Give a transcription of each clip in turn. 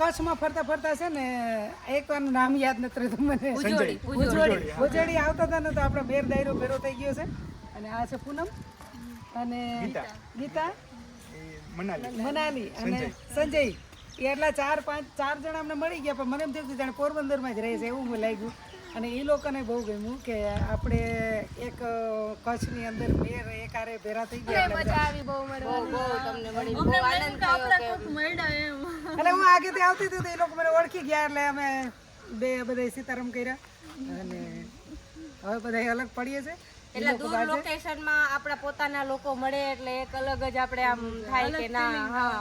કચ્છમાં ફરતા ફરતા છે ને એક વાર નામ યાદ નથી રહેતું મને. ભુજોડી આવતા હતા ને તો આપણો બેર દાયરો ભેરો થઈ ગયો છે. અને આ છે પૂનમ અને ગીતા. મનાલી. અને સંજય. એટલા ચાર પાંચ ચાર જણા અમને મળી ગયા પણ મને એમ થયું જાણે પોરબંદરમાં જ રહે છે એવું લાગ્યું. અને એ લોકોને બહુ ગમ્યું કે આપણે એક કચ્છની અંદર બેર એકારે ભેરા થઈ ગયા મજા આવી બહુ મળવાની બહુ તમને મળી બહુ આનંદ થયો કે એટલે હું આગેથી આવતી હતી તો એ લોકો મને ઓળખી ગયા એટલે અમે બે બધાય સીતારામ કર્યા. અને હવે બધા અલગ પડીએ છે. એટલે દૂર લોકેશનમાં આપણા પોતાના લોકો મળે એટલે એક અલગ જ આપણે આમ થાય કે ના હા.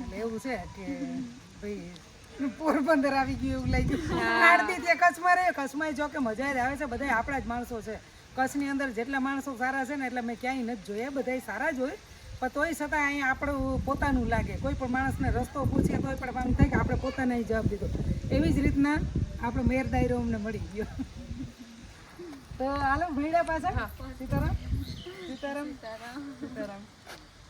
એટલે એવું છે કે ભાઈ પોરબંદર આવી ગયું એવું લાગ્યું આડતી ત્યાં કચ્છમાં રહે કચ્છમાં જો કે મજા આવે છે. બધા આપણા જ માણસો છે. કચ્છની અંદર જેટલા માણસો સારા છે ને એટલે મેં ક્યાંય નથી જોયા. બધા સારા જ હોય. પણ તોય છતાં અહીંયા આપણું પોતાનું લાગે. કોઈ પણ માણસને રસ્તો પૂછીએ તોય પણ આમ થાય કે આપણે પોતાને જવાબ દીધો. એવી જ રીતના આપણો મેર દાયરો અમને મળી ગયો. તો હાલો ભીડા પાછા? સીતારામ? સીતારામ? સીતારામ.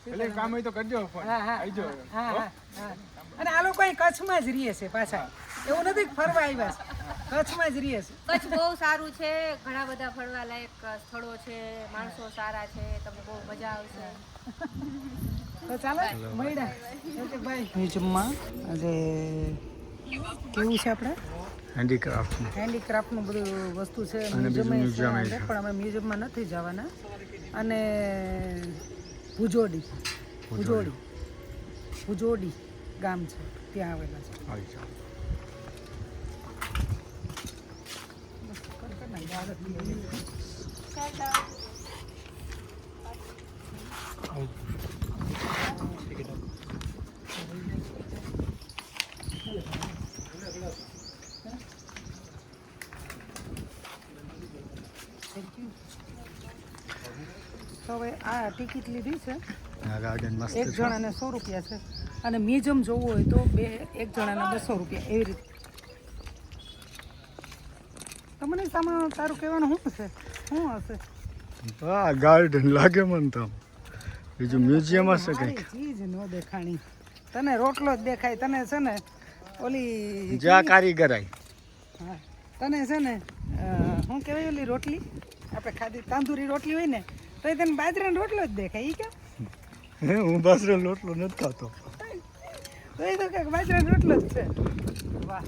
એટલે કામ હોય તો કરજો હા હા. આવજો હા હા. હા. અને આ લોકો કચ્છમાં જ રહીએ છે પાછા. એવું નથી ફરવા આવ્યા છે. કચ્છમાં જ રહીએ છે. કચ્છ બહુ સારું છે. ઘણા બધા ફરવા લાયક સ્થળો છે. માણસો સારા છે. તમને બહુ મજા આવશે. તો ચાલો મળ્યા. Okay bye. મ્યુઝિયમમાં આજે કેવું છે આપણે હેન્ડીક્રાફ્ટ હેન્ડીક્રાફ્ટનું બધું વસ્તુ છે. મ્યુઝિયમ છે પણ અમે મ્યુઝિયમમાં નથી જવાના. અને ભુજોડી. ભુજોડી. ભુજોડી. ગામ છે ત્યાં આવેલા છે. તો હવે આ ટિકિટ લીધી છે. એક જણ જણાને સો રૂપિયા છે. અને મ્યુઝિયમ જોવું હોય તો બે એક જણાના બસો રૂપિયા એવી રીતે. તમને સામાન તારું કહેવાનું શું હશે? શું હશે? હા ગાર્ડન લાગે મને તો બીજું મ્યુઝિયમ હશે કંઈક? ચીજ ન દેખાણી. તને રોટલો જ દેખાય તને છે ને ઓલી જ્યાં કારીગરાઈ હા. તને છે ને શું કહેવાય ઓલી રોટલી? આપણે ખાધી તાંદુરી રોટલી હોય ને તો તને બાજરાનો રોટલો જ દેખાય એ કેમ હે હું બાજરાનો રોટલો નથી ખાતો. તો એ તો કંઈક બાજરાનો રોટલો જ છે. વાહ.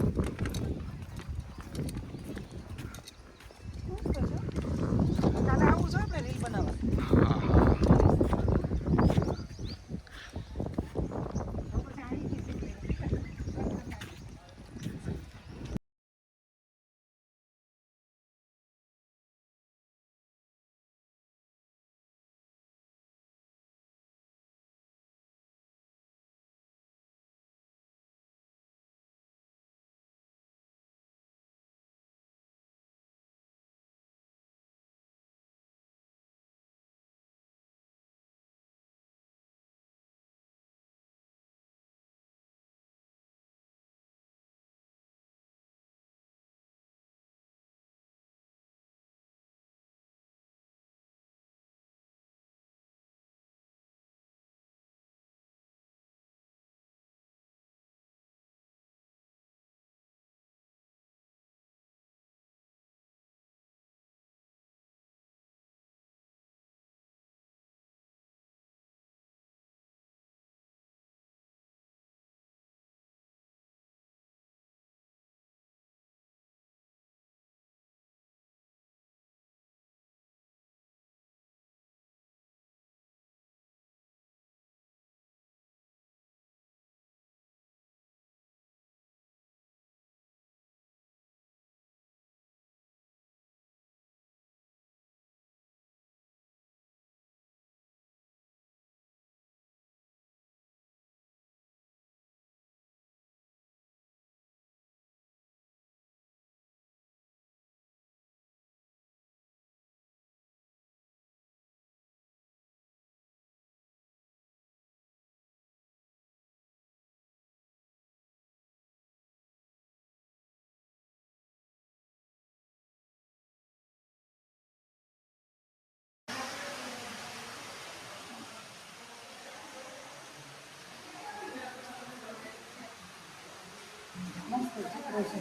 મસ્ત છે.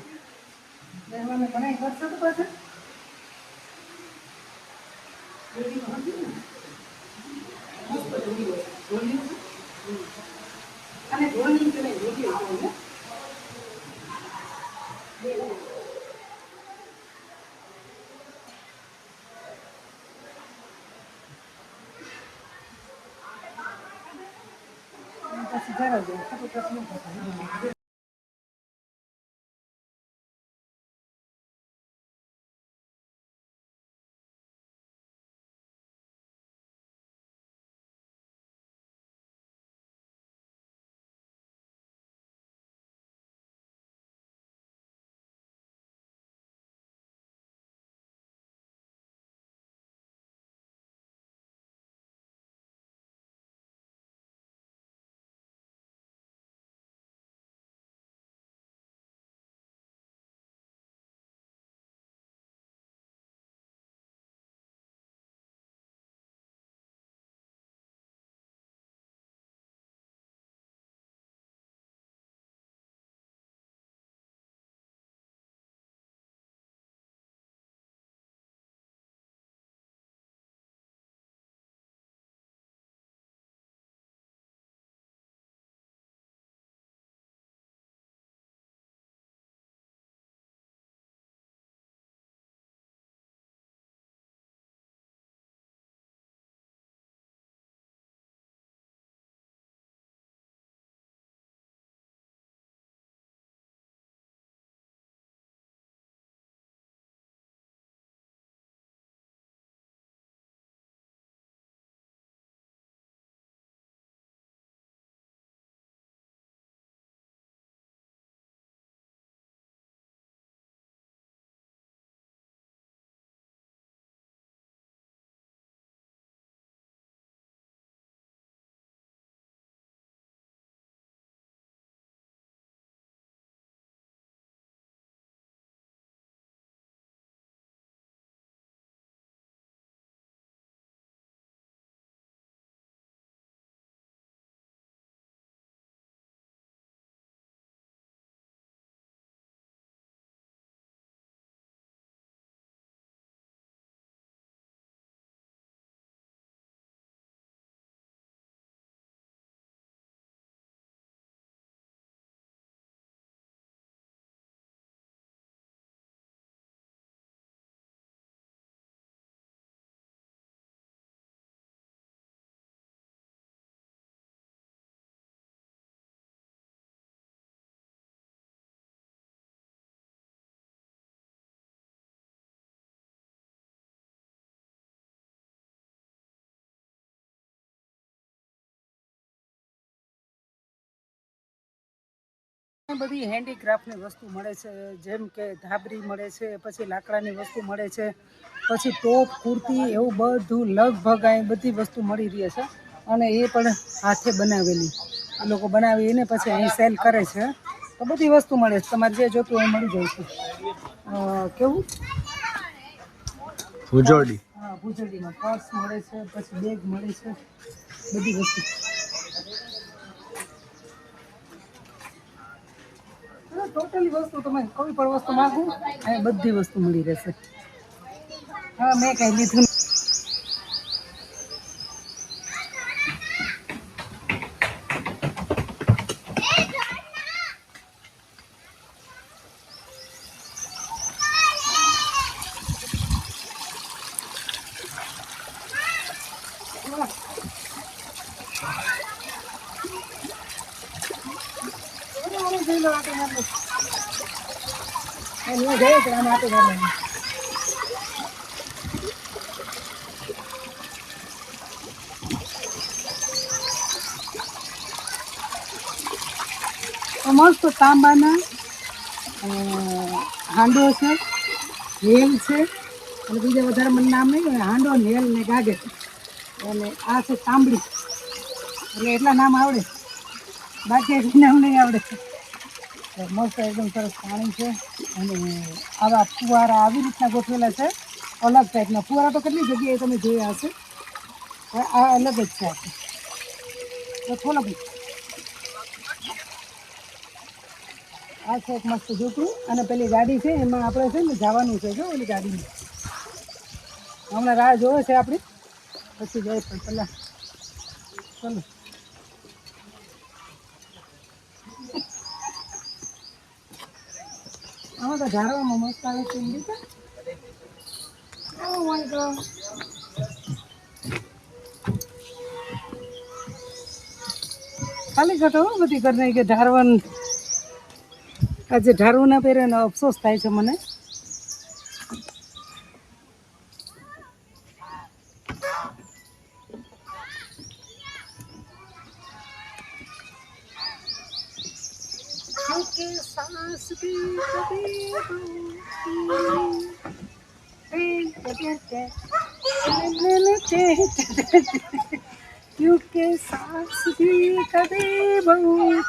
બેનવાને મને કરશો તો પાછા? અને ડોલી છે ને ડોલીઓ ને? પછી જરા દે ખોટું પ્રશ્ન બધી હેન્ડીક્રાફ્ટની વસ્તુ મળે છે જેમ કે ધાબરી મળે છે પછી લાકડાની વસ્તુ મળે છે પછી ટોપ કુર્તી એવું બધું લગભગ અહીં બધી વસ્તુ મળી રહી છે અને એ પણ હાથે બનાવેલી. એ લોકો બનાવીને પછી અહીં સેલ કરે છે. તો બધી વસ્તુ મળે છે. તમારે જે જોતું હોય એ મળી જાય છે. કેવું? ભુજોડી. હા ભૂજડીમાં પર્સ મળે છે પછી બેગ મળે છે બધી વસ્તુ. ટોટલી વસ્તુ તમે કોઈ પણ વસ્તુ માંગો બધી વસ્તુ મળી રહેશે. હા, મેં કહી લીધું મસ્ત તાંબાના હાંડો છે. હેલ છે અને બીજા વધારે મને નામ નહીં હાંડો ને હેલ ને ગાગે અને આ છે તાંબડી એટલે એટલા નામ આવડે બાકી નામ નહીં આવડે મસ્ત એકદમ સરસ પાણી છે. અને આવા ફુવારા આવી રીતના ગોઠવેલા છે. અલગ ટાઈપના ફુવારા તો કેટલી જગ્યાએ તમે જોયા હશે? આ અલગ જ છે. તો ભાઈ આ છે એક મસ્ત ઝૂંપડું અને પેલી ગાડી છે, એમાં આપણે છે ને જવાનું છે જો ઓલી ગાડીમાં. હમણાં રાહ જોવે છે આપણી. પછી જાય પણ પહેલાં. ચલો. તો ઝાડવામાં મસ્ત આવે છે એમ રીતે Oh. ખાલી ઘટો બધી કરી નાખી કે ઢારવન આજે ઢારવું ના પહેરે અફસોસ થાય છે મને क्योंकि सांस भी कभी क्योंकि सांस भी कभी बहुत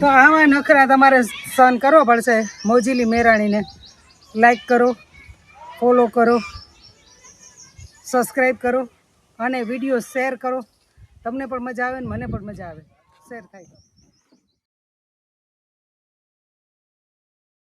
તો આવા નખરા તમારે સહન કરવો પડશે. મોજીલી મેરાણીને લાઈક કરો ફોલો કરો સબસ્ક્રાઈબ કરો અને વીડિયો શેર કરો. તમને પણ મજા આવે ને મને પણ મજા આવે. શેર થાય.